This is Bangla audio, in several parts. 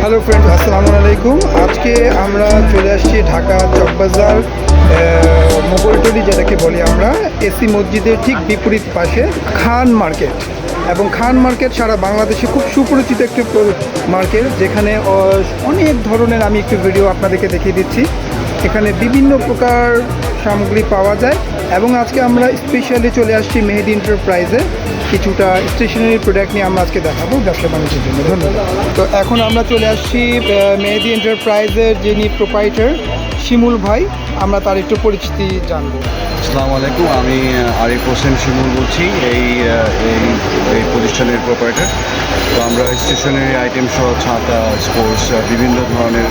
হ্যালো ফ্রেন্ডস আসসালামু আলাইকুম। আজকে আমরা চলে আসছি ঢাকা চকবাজার মোগলটলি যেটাকে বলি আমরা, এসি মসজিদের ঠিক বিপরীত পাশে খান মার্কেট। এবং খান মার্কেট সারা বাংলাদেশে খুব সুপরিচিত একটি মার্কেট, যেখানে অনেক ধরনের আমি একটু ভিডিও আপনাদেরকে দেখিয়ে দিচ্ছি। এখানে বিভিন্ন প্রকার সামগ্রী পাওয়া যায় এবং আজকে আমরা স্পেশালি চলে আসছি মেহেদি এন্টারপ্রাইজে কিছুটা স্টেশনারি প্রোডাক্ট নিয়ে আমরা আজকে দেখাবো ব্যবসা বাণিজ্যের জন্য। ধন্যবাদ। তো এখন আমরা চলে আসছি মেহেদি এন্টারপ্রাইজের যিনি প্রোপাইটার শিমুল ভাই। আমরা তার একটু পরিচিতি জানব। আসসালামু আলাইকুম, আমি আরিফ হোসেন শিমুল বলছি, এই এই প্রতিষ্ঠানের প্রোপারেটর তো আমরা স্টেশনারি আইটেম সহ ছাতা স্পোর্টস বিভিন্ন ধরনের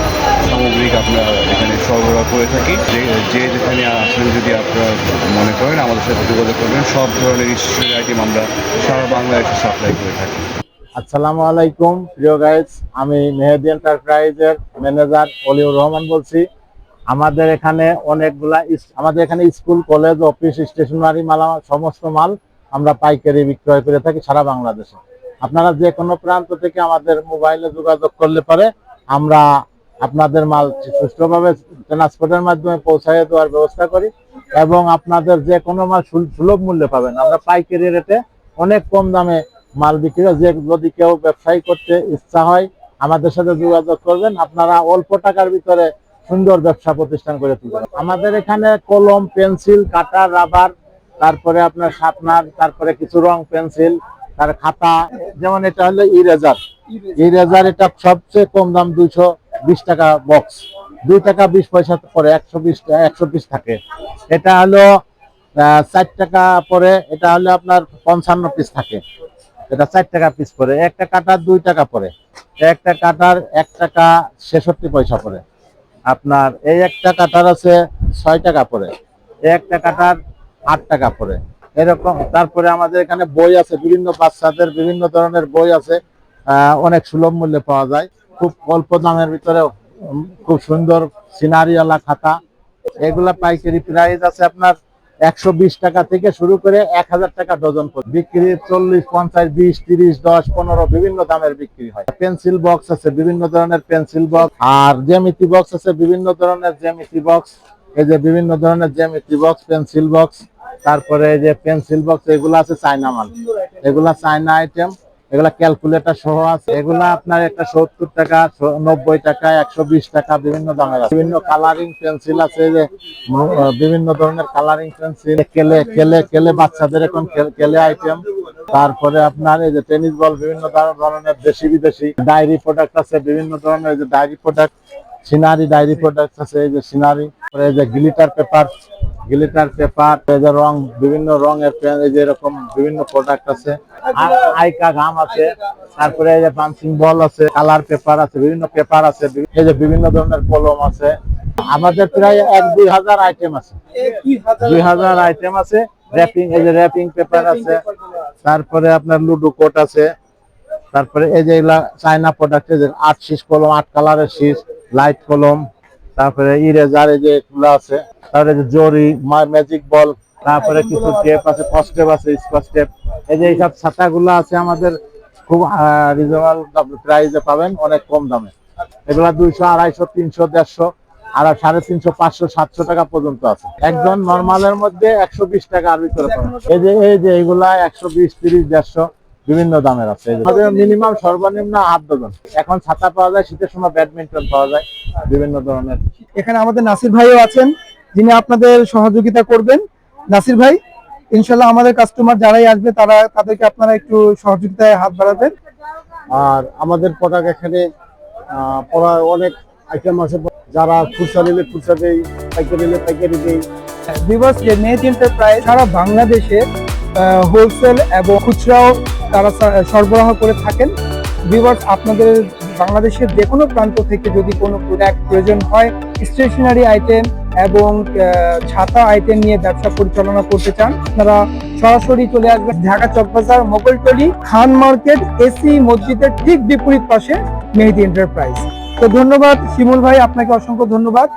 সামগ্রিক আপনার এখানে সরবরাহ করে থাকি। যে যেখানে আসেন যদি আপনারা মনে করেন, আমাদের সাথে যোগাযোগ করবেন। সব ধরনের স্টেশনারি আইটেম আমরা সারা বাংলাদেশে সাপ্লাই করে থাকি। আসসালামু আলাইকুম, প্রিয় গাইজ আমি মেহেদি এন্টারপ্রাইজের ম্যানেজার অলিউর রহমান বলছি। আমাদের এখানে অনেকগুলা আমাদের এখানে স্কুল, কলেজ, অফিস, স্টেশনারি মাল, সমস্ত মাল আমরা পাইকারি বিক্রয় করে থাকি সারা বাংলাদেশে। আপনারা যে কোনো প্রান্ত থেকে আমাদের মোবাইলে যোগাযোগ করলে পারে আমরা আপনাদের মাল সুষ্ঠুভাবে ট্রান্সপোর্টের মাধ্যমে পৌঁছায় দেওয়ার ব্যবস্থা করি এবং আপনাদের যে কোনো মাল সুল- সুলভ মূল্যে পাবেন। আমরা পাইকারি রেটে অনেক কম দামে মাল বিক্রি। যে যদি কেউ ব্যবসায়ী করতে ইচ্ছা হয় আমাদের সাথে যোগাযোগ করবেন। আপনারা অল্প টাকার ভিতরে সুন্দর ব্যবসা প্রতিষ্ঠান করে তুলবেন। আমাদের এখানে কলম পেন্সিল কাটার রাবার তারপরে আপনার শার্পনার তারপরে কিছু রং পেন্সিল তার খাতা যেমন এটা হলো ইরেজার। ইরেজার এটা সবচেয়ে কম দাম দুইশো বিশ টাকা বক্স দুই টাকা বিশ পয়সা পরে একশো বিশ একশো পিস থাকে। এটা হলো চার টাকা পরে এটা হলো আপনার পঞ্চান্ন পিস থাকে। এটা চার টাকা পিস পরে। একটা কাটার দুই টাকা পরে। একটা কাটার এক টাকা ছেষট্টি পয়সা পরে। আপনার এই একটা কাটার আছে ছয় টাকা পরে। একটা কাটার আট টাকা পরে। এরকম, তারপরে আমাদের এখানে বই আছে। বিভিন্ন বাচ্চাদের বিভিন্ন ধরনের বই আছে। অনেক সুলভ মূল্যে পাওয়া যায়। খুব অল্প দামের ভিতরে খুব সুন্দর সিনারিওয়ালা খাতা। এগুলা পাইকারি প্রাইস আছে আপনার একশো বিশ টাকা থেকে শুরু করে এক হাজার টাকা ডজন। বিক্রি চল্লিশ, পঞ্চাশ, বিশ, তিরিশ, দশ, পনেরো বিভিন্ন দামের বিক্রি হয়। পেন্সিল বক্স আছে, বিভিন্ন ধরনের পেন্সিল বক্স। আর জ্যামিতি বক্স আছে, বিভিন্ন ধরনের জ্যামিতি বক্স। এই যে বিভিন্ন ধরনের জ্যামিতি বক্স, পেন্সিল বক্স। তারপরে এই যে পেন্সিল বক্স, এগুলো আছে চায়না মাল। এগুলা চায়না আইটেম এগুলা ক্যালকুলেটর সহ আছে। এগুলা আপনার একটা সত্তর টাকা নব্বই টাকা, একশো বিশ টাকা, বিভিন্ন দামের আছে। বিভিন্ন কালারিং পেন্সিল আছে যে বিভিন্ন ধরনের কালারিং পেন্সিল কেলে কেলে কেলে বাচ্চাদের এখন কেলে আইটেম তারপরে আপনার এই যে টেনিস বল বিভিন্ন ধর- ধরনের দেশি বিদেশি ডায়েরি প্রোডাক্ট আছে, বিভিন্ন ধরনের যে diary product scenery diary product আছে, এই যে সিনারি এই যে গ্লিটার পেপার গ্লিটার পেপার এই যে রং বিভিন্ন রঙের পেন এই যে এরকম বিভিন্ন প্রোডাক্ট আছে। আইকা ঘাম আছে তারপরে এই যে পাঞ্চিং বল আছে কালার পেপার আছে বিভিন্ন পেপার আছে এই যে বিভিন্ন ধরনের কলম আছে। আমাদের প্রায় এক দুই হাজার আইটেম আছে। দুই হাজার আইটেম আছে র্যাপিং এই যে র্যাপিং পেপার আছে তারপরে আপনার লুডো কোট আছে তারপরে এই যে চায়না প্রোডাক্ট যে আট শীষ কলম আট কালারের শীষ লাইট কলম। তারপরে ইরেজার যে এগুলো আছে, তারপরে যে জরি ম্যাজিক বল তারপরে কিছু টেপ আছে টেপ আছে স্কচ টেপ এই যে এইসব ছাতাগুলো আছে আমাদের, খুব রিজনেবল প্রাইসে পাবেন, অনেক কম দামে। এগুলা দুইশো, আড়াইশো, তিনশো, দেড়শো, আর সাড়ে তিনশো, পাঁচশো, সাতশো টাকা পর্যন্ত আছে। একজন নর্মালের মধ্যে একশো বিশ টাকা আর ভিতরে পাবেন। এই যে এই যে এইগুলা একশো বিশ, তিরিশ, দেড়শো বিভিন্ন দামের আছে। মিনিমাম সর্বনিম্ন আট ডজন এখন ছাতা পাওয়া যায় শীতের সময় ব্যাডমিন্টন পাওয়া যায় বিভিন্ন ধরনের। এখানে আমাদের নাসির ভাইও আছেন যিনি আপনাদের সহযোগিতা করবেন। নাসির ভাই ইনশাল্লাহ আমাদের কাস্টমার যারাই আসবে তারা তাদেরকে আপনারা একটু সহযোগিতায় হাত বাড়াবেন। আর আমাদের প্রোডাক্ট এখানে প্রায় অনেক আইটেম আছে। যারা খুচরা নিলে খুচরা দেয় পাইকারি নিলে পাইকারি দেয় ভিভার্স যে নেট এন্টারপ্রাইজ সারা বাংলাদেশে হোলসেল এবং খুচরাও তারা সরবরাহ করে থাকেন। ভিভার্স আপনাদের বাংলাদেশের যে কোনো প্রান্ত থেকে যদি কোনো প্রোডাক্ট প্রয়োজন হয় স্টেশনারি আইটেম এবং ছাতা আইটেম নিয়ে ব্যবসা পরিচালনা করতে চান, আপনারা সরাসরি চলে আসবেন ঢাকা চকবাজার মোগলটলি খান মার্কেট এসি মসজিদের ঠিক বিপরীত পাশে মেহেদি এন্টারপ্রাইজ তো ধন্যবাদ, শিমুল ভাই, আপনাকে অসংখ্য ধন্যবাদ।